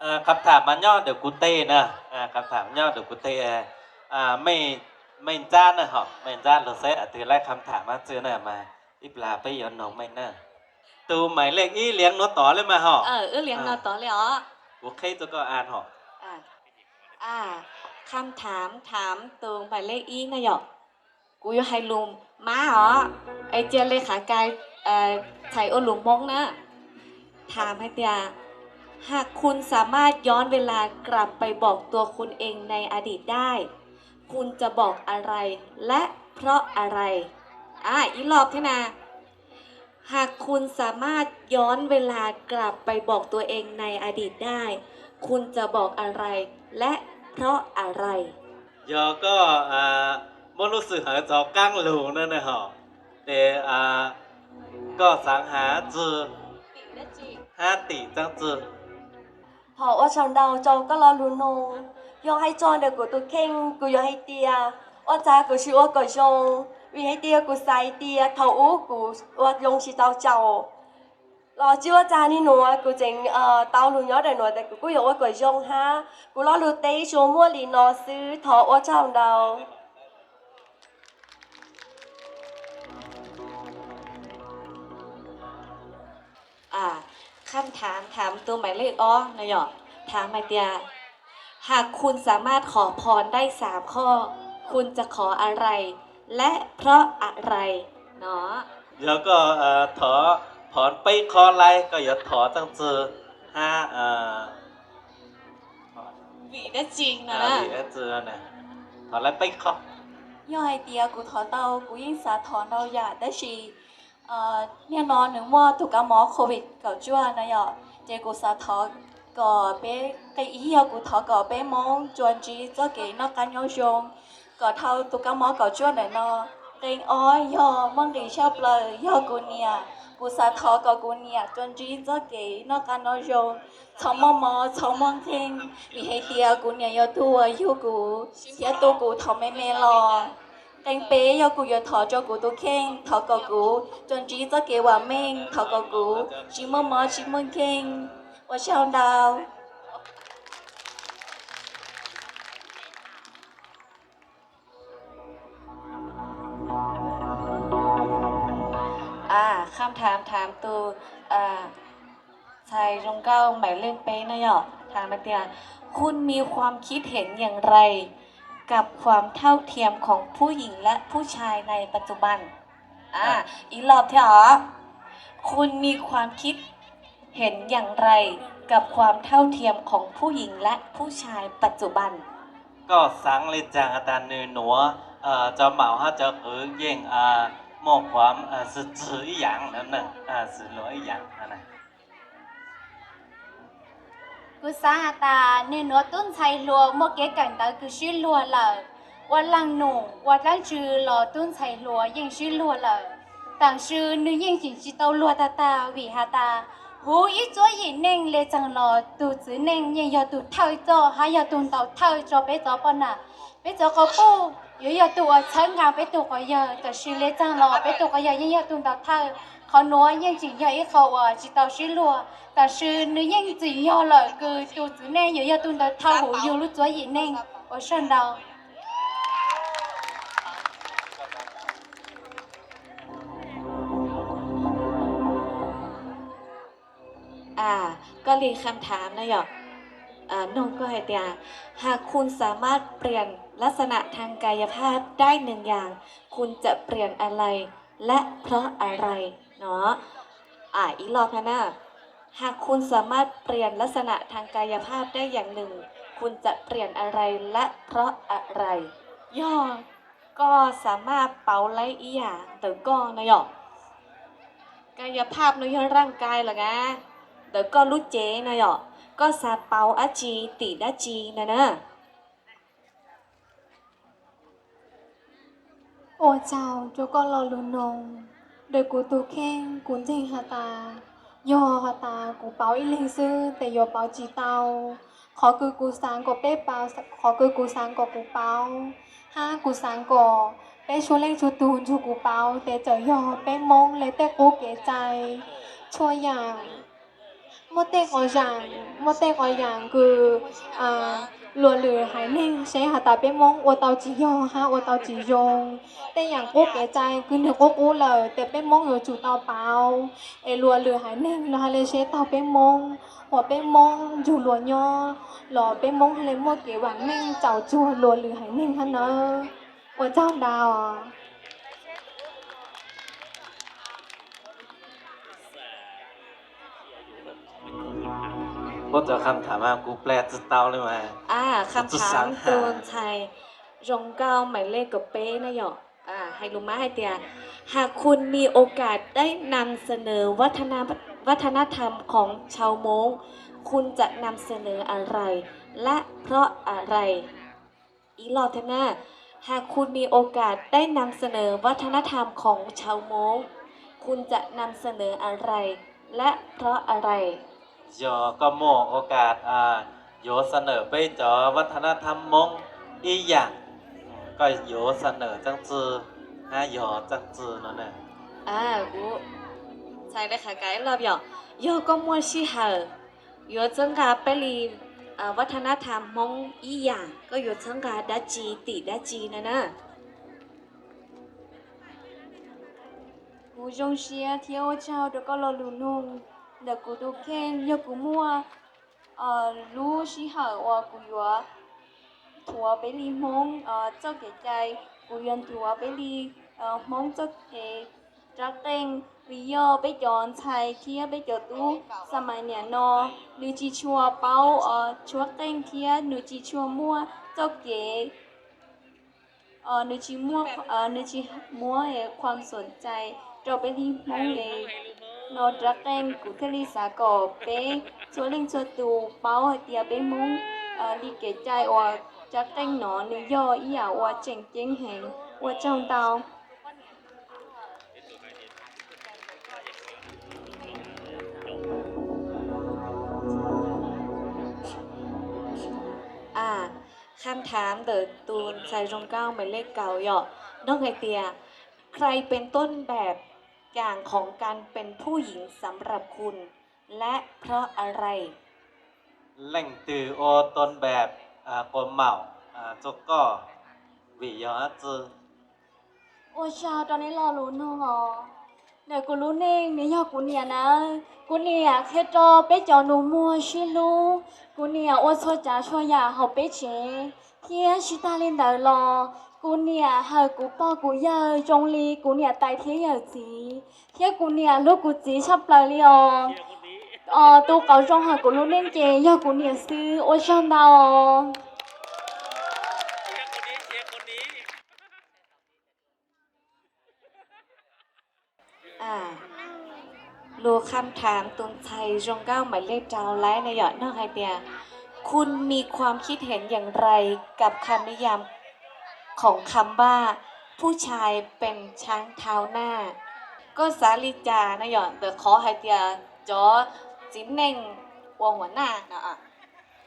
เอ่อคำถามมันย่อเดี๋ยวกูเต้นะอ่าคำถามย่อเดี๋ยวกูเต้อ่าไม่ไม่จ้านนะหรอไม่จ้านเราเซตอะถือไล่คำถามมาเจอหน่ะมาอีปลาไปย้อนน้องไม่เนอะตูหมายเลขอีเลี้ยงนกต่อเลยมาหรอเออเออเลี้ยงเราต่อเลยอ๋อกูเคยตัวก็อ่านหรออ่าอ่าคำถามถามตรงหมายเลขอีนะหยอกกูอยากให้ลุงมาเหรอไอเจียเลขากายเอ่อไทยโอหลุงมงนะถามให้เตีย หากคุณสามารถย้อนเวลากลับไปบอกตัวคุณเองในอดีตได้ คุณจะบอกอะไรและเพราะอะไร อะอีกรอบเท่านะหากคุณสามารถย้อนเวลากลับไปบอกตัวเองในอดีตได้ คุณจะบอกอะไรและเพราะอะไร ยอก็อ่าไม่รู้สึกหาจอกั้งหลงนั่นนะหรอแต่อ่าก็สังหาจือห้าตีจังจือ họ ở trong đầu châu có lo luôn nô yo hay cho được của tôi khen của yo hay tia ở cha của chị ở cái trong vì hay tia của sai tia thầu ú của ở dùng chỉ tao chầu lo chưa cha đi nữa của chính ờ tao luôn nhớ đời nữa tại của cô yo ở cái trong ha của lo luôn tây chỗ mua lì nó sư thọ ở trong đầu อ่า คำถามถามตัวหมายเลขอ้อนายหยอกถามมาเตียหากคุณสามารถขอพรได้สามข้อ คุณจะขออะไร และเพราะอะไรเนาะเดี๋ยวก็เอ่อถอถอนไปคอไลก็อย่าถอตั้งเจอห้าเอ่อ vị đã trình อ่านะดีเจอเนี่ยถอนแล้วไปคอ do hai tia của thọ tao của yên xã thọ đâu dạ đó là ờ nghe nói แน่นอนหนึ่งว่าถูกกับหมอโควิดก่อจ้วนนะยอเจกูสะท้อก็เป้ไกอี้ยกูท้อก็เป้มองจวนจีก็เก๋นักการยงชงก็เท่าถูกกับหมอก่อจ้วนเนาะเก่งอ้อยยอมั่งดีเช่าเปลยยอกูเนี่ยกูสะท้อก็กูเนี่ยจวนจีก็เก๋นักการยงชงชมมอชมเทงมีให้เฮียกูเนี่ยยอทัวยูกูเฮียตัวกูทอแม่แม่รอ ตง更别有古有讨着อ都听，讨个古，总之这给我命，讨个古，什么么什จ听，我想到。à kham tham tham từ à ชิมเข่งว่าชาวดาวอ่าคำถามถามตัวอ่าชายรงเก้าหมายเล่นเป๊ะนะหยอถามมาเตียนคุณมีความคิดเห็นอย่างไร กับความเท่าเทียมของผู้หญิงและผู้ชายในปัจจุบัน อ่า อีกรอบเถอะคุณมีความคิดเห็นอย่างไรกับความเท่าเทียมของผู้หญิงและผู้ชายปัจจุบัน ก็สังเลยจางอาจารย์เนือหนัวเอ่อจะเหมา ha จะเออเย่งอ่ามอบความเอ่อสื่อจืออีหยังนั่นน่ะ กูสาตาเนื้อต้นไทยลัวโมเกกันตาคือชื่ลัวเลยวันหลังหนูวันหลังชื่อรอต้นไทยลัวยังชื่ลัวเลยต่างชื่อนึกยังสินชิโตลัวตาตาวีฮาตาหูอีจ้วยเน่งเลยจังรอตูจื้อเน่งยังยอตูเท่าจอหายอตูเต่าเท่าจอไปจอปน่ะไปจอก็ปู้ยอยอตัวเช้งานไปตัวก็เยอะแต่ชื่อเลยจังรอไปตัวก็เยอะยังยอตูเต่าเท่า เขาน้อยยังจีใหญ่เขาอะจีเต่าชื่อลัวแต่ชื่อนึยังจีย่อเลยคือตัวจีแน่ยู่ยาตุนแต่เท่าหูอยูรู้จัวยีแน่โอ้ฉันเดาอ่าก็รีคำถามนะหยอ่าน้องก็ให้เตียหากคุณสามารถเปลี่ยนลักษณะทางกายภาพได้หนึ่งอย่าง คุณจะเปลี่ยนอะไร และเพราะอะไร เนาะอ่าอีกรอบนะนะหากคุณสามารถเปลี่ยนลักษณะทางกายภาพได้อย่างหนึ่ง คุณจะเปลี่ยนอะไรและเพราะอะไร ย่อ ก็สามารถเป่าไล่อีหยาแต่ก็นะยอกกายภาพในร่างกายหรอไงเดี๋ยวก็รู้เจนะยอก็ซาเปาอาจีตีดาจีนะนะโอ้เจ้าโจกอลลูนง โดยกูตูแข้งกุนเจงฮาตายอฮาตากูเปาอีลิงซื้อแต่ยอเปาจีเตาขอคือกูสางกอเป้เปาขอคือกูสางกอกูเปาห้ากูสางกอเป้ชูเล่งชูตูนชูกูเปาแต่เจอยอเป้มงเลยเต้กูเก๋ใจช่วยอย่างมดเต้กออย่างมดเต้กออย่างคืออ่า หลัวเหลือหายเน่งใช้หาตาเป้นมงอวตาจียองฮะอวตาจียงแต่อย่างกู้แก่ใจคือหนึ่งกูกูเลยแต่เป้นมงอยู่จู่เตาเปล่าไอหลัวเหลือหายเน่งเราเลยใช้เตาเป้นมงหัวเป้นมงอยู่หลัวยอหล่อเป้นมงเลยมั่วเก๋หวังเน่งเจ้าจัวหลัวเหลือหายเน่งฮะเนอะอวเจ้าดาวอะ คำถามว่ากูแปลจะเตาเลยมอ่าคำจะถามตูนชัยรงเก้าหมายเลขกับเป้นะหยอกอ่าให้ลุงมาให้เตียหากคุณมีโอกาสได้นำเสนอวัฒนวัฒนธรรมของชาวมงคุณจะนำเสนออะไร และเพราะอะไร อีลอเทนาหากคุณมีโอกาสได้นำเสนอวัฒนธรรมของชาวมงคุณจะนำเสนออะไร และเพราะอะไร ยอก็โมโอกาสอ่าโยเสนอไปจอวัฒนธรรมมงอีอย่างอืมก็โยเสนอจังจือฮะยอจังจือนั่นน่ะอ่ากูใช่เลยค่ะไกด์รอบหยอกยอก็มัวชิเหอโยจังกาไปรีอ่าวัฒนธรรมมงอีหยังก็โยจังกาดาจีติดาจีนะนะกูจงเชียเที่ยวเช้าเดี๋ยวก็รอลูนุ่งเดี๋ยวกูดูแค่เดี๋ยวกูมัวเอ่อรู้ชิหาว่ากูอยู่ว่าถัวไปรีมงเอ่อเจ้าเก๋ใจกูยันถัวไปรีเอ่อมงเจ้าเก๋จักเต็งวิโยไปจอนไทยเที่ยไปจอตู้สมัยเนี่ยนอหรือจีชัวเป้าเอ่อชัวเต็งเที่ยหรือจีชัวมัวเจ้าเก๋เอ่อนึกชิมัวเออนึกชิมัวเอความสนใจเราไปที่มองเอ นอดรักแกงกุเทลิสากอเป้ชัวเล่งชัวตูเป้าเตียไปมองเอ่อลีเกใจว่าจักแกงหนอนึย่ออีหยาว่าเจ๋งเจ๋งแหงว่าเจ้าดาวอ่าคำถามเดอตูนใส่รองเก้าหมายเลขเก่าหยอกน้องไอเตีย ใครเป็นต้นแบบ อย่างของการเป็นผู้หญิงสำหรับคุณ และเพราะอะไร lành từ ô tôn bẹp บบกลมเหมาจก cỏ vì gió chứ โอชาตอนนี้รอรู้นู่นหรอเดี๋ยวกูรู้เองนี่ยยอกูเนี่ยนะกูเนี่ยแค่จอเป๊ะจอหนูมัวชิลูกูเนี่ยโอ้ช่วยจ๋าช่วยยาเขาเป๊ะเชเฮียชิตาเล่นเดอรอ กูเนี่ยเฮอกูป้อกูเยอจงลีกูเนี่ยตายเที่ยวจีเที่ยวกูเนี่ยลูกกูจีชอบเปล่ยเลียอ๋อตัวเก่าจงหากูรู้เล่นเกยยอกูเนี่ยซื้อโอชันดาวรู้คำถามตุงชัยจงก้าวหมายเลขดาวไลน์ในหยอดนอกไอเปียคุณมีความคิดเห็นอย่างไรกับคำนิยาม ของคำว่า ผู้ชายเป็นช้างเท้าหน้า ก็สาลิจานะหย่อดเดี๋ยวขอไอเตียจอจิ้นเน่งวงหัวหน้านะอะ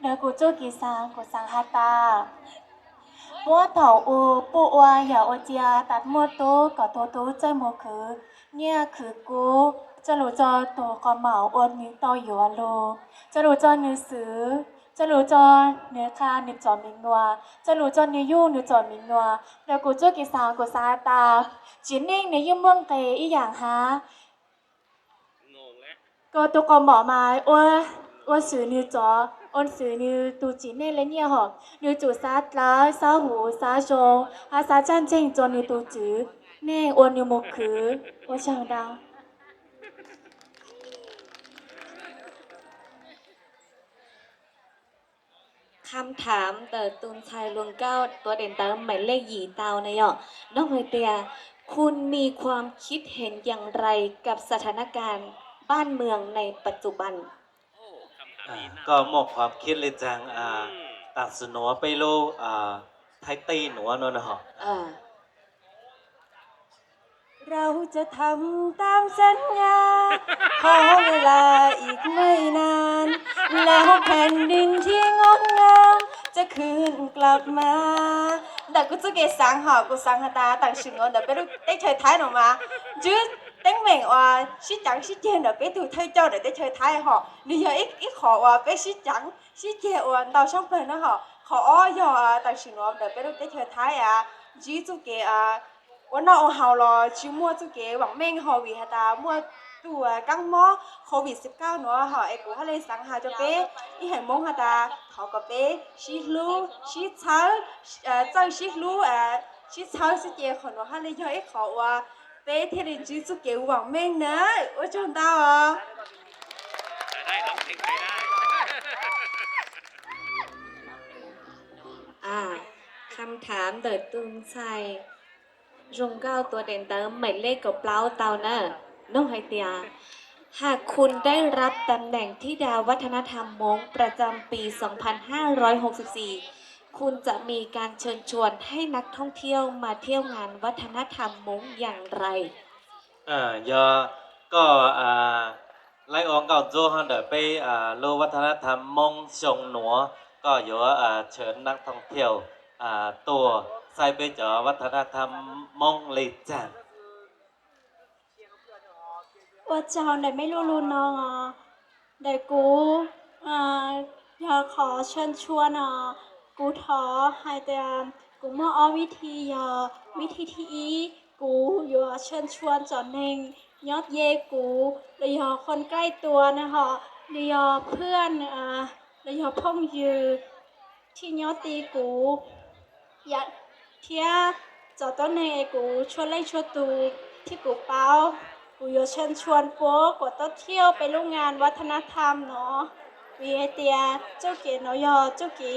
เดี๋ยวกูจู้กีซังกูซังฮาตาบัวเต่าอูปูอัวอย่าโอเจียตัดมัวโตก็โตโตใจมัวคือ เนี่ยคือกูจะรู้จอตัวก็เหมาอวดนิ้วต่ออยู่อะโลจะรู้จอนิ้วสือ จะรู้จอเนื้อคานิ้วจอมิงนัวจะรู้จอนิ้วยู่นิ้วจอมิงนัวเดี๋ยวกูจู้กีซังกูซาตาจีนิ่งในยุ่งเมืองเกยอีหยังฮะก็ตัวก็บอกมาว่าว่าสื่อนิวจอออนสื่อนิวตูจีเน่เลยเนี่ยหอกนิวจูซาตลาซาหูซาโจอาซาจันเจงจอนิวตูจือเน่อวนนิวมุกคือว่าช่างดา คำถามเติร์ตุนชัยลวงเก้าตัวเด่นเติมหมายเลขหยีเตานะหยอน้องไอเตีย คุณมีความคิดเห็นอย่างไรกับสถานการณ์บ้านเมืองในปัจจุบันอ่าก็หมกความคิดเลยจังอ่าตัดสนัวไปโลอ่าไทยตีหนัวนั่นนะฮะอ่า เราจะทำตามสัญญา ขอเวลาอีกไม่นาน แล้วแผ่นดินที่งดงามจะคืนกลับมาแต่กูจะเกสังหอกูสังหตาต่างชิงงดแต่ไม่รู้ได้เชยท้ายหนูมาจืดอตั้งเหม่งว่าชิจังชิเจนเดี๋ยวไปถูไทยเจ้าเดี๋ยวได้เชยท้ายหอนี่เยอะอีกอีกขอว่าไปชิจังชิเจอวนเราช่องเพลินนะหอขออ้อยอต่างชิงงดเดี๋ยวไปรู้ได้เชยท้ายอะจื้จุเกอะ หวังเม่งฮอวีฮตามัวตัวกังมอโควิด19เนาะฮะไอ้กูฮะเลยสังหาจะเป้อีเห็นมงฮตาเขาก็เป้ชิลูชิเช้าเอ่อเจ้าชิลูเอ่อชิเช้าสิเจคนว่าฮะเลยย่อยเขาว่าเป้เทลินจิจุเกหวังเม่งเนอะว่าจนตาอ๋อได้ร้องเพลงไทยได้อ่าคำถามเดิดตุนชัย รงเก้าตัวเด่นเติมหมายเลขกับเปล่าเตาเนอะน้องไฮเตีย หากคุณได้รับตำแหน่งที่ดาววัฒนธรรมมงประจำปี 2564 คุณจะมีการเชิญชวนให้นักท่องเที่ยวมาเที่ยวงานวัฒนธรรมมงอย่างไรอ่ายอก็อ่าไล่อองเก่าโจฮันเดอไปอ่าโลวัฒนธรรมมงชงหนัว ก็อยู่อ่าเชิญนักท่องเที่ยวอ่าตัว ใส่ไปเจอวัฒนธรรมมงเลยจ้ะว่าเจ้าไหนไม่รู้รู้น้องอะเดี๋ยวกูอ่าอยากขอเชิญชวนอะกูขอให้แต่กูมาเอาวิธีอะวิธีที่อีกูอยากเชิญชวนจอนเองยอดเยกูเลยอยากคนใกล้ตัวนะคะเลยอยากเพื่อนอ่าเลยอยากพ่องยือที่ยอดตีกูอยาก เที่ยจอต้นเองกูชวนเล่นชวนตูที่กูเป้ากูอยเชิญชวนพวกกดต้นเที่ยวไปร่วมงานวัฒนธรรมเนาะวีไอเตียเจ้าเก๋เนาะยอเจ้าก๋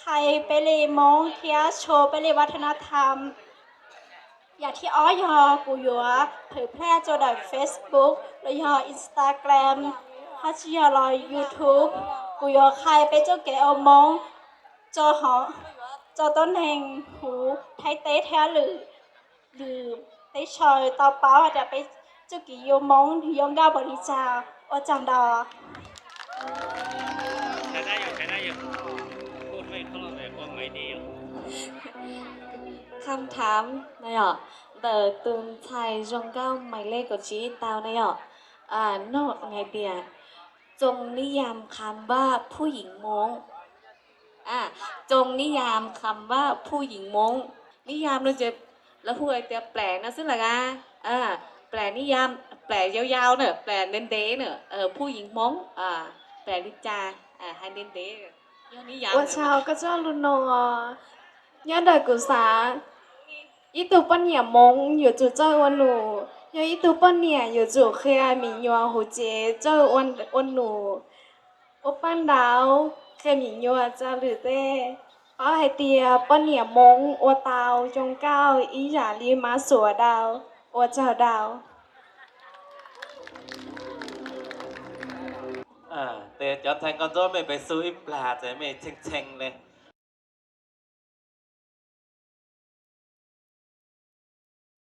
ใครไปเลยมองเที่ยโชว์ไปเลยวัฒนธรรม อยากที่อ้อยอกูยู่อะเผยแพร่จอดอยเฟซบุ๊กแล้วยออินสตาแกรมฮัชยอลอยยูทูบกูยากใครไปเจ้าเก๋เอามองจอหอ จอต้นแห่งหูไทยเต้แท้หรือหรือไปชอยต่อเป้าอาจจะไปจุกิโยมงยงดาวบริจาโอจังดอใช้ได้อยู่ใช้ได้อยู่พูดไม่คล่องเลยความไม่ดีอยู่คำถามนะยอเดิดตุนชัยรงเก้าหมายเลขกับชี้เตานะยออ่านอกไงเตียจงนิยามคำว่าผู้หญิงมง่ะจงนิยามคำว่าผู้หญิงมงนิยามเราจะละวหัวจะแปลนะซึ่งละกะอ่าแปลนิยามแปลยาวๆเนอะแปลเด้นเดเนอะเออผู้หญิงมงอ่าแปลลิจาอ่าให้เด้นเดย้นนิยามว่าชาวก็จะาลุนนอย่าเด็กกุศาอีตูปนเนี่ยมงอยู่จู่เจ้าวันหนูยอีตูปนเนี่ยอยู่จู่เคยมีอยู่หัวเจเจ้าวันวันหนู โอบปั้นดาวเคยหญิงยัวจาหรือเต้อ๋อไฮเตียป้อนเหนียมงอัวตาวจงก้าวอีหยาลีมาสัวดาวอัวเจ้าดาวอ่าเตยจอดแทงก่อนโจ้ไม่ไปซื้ออีปลาใจไม่เชงๆเลย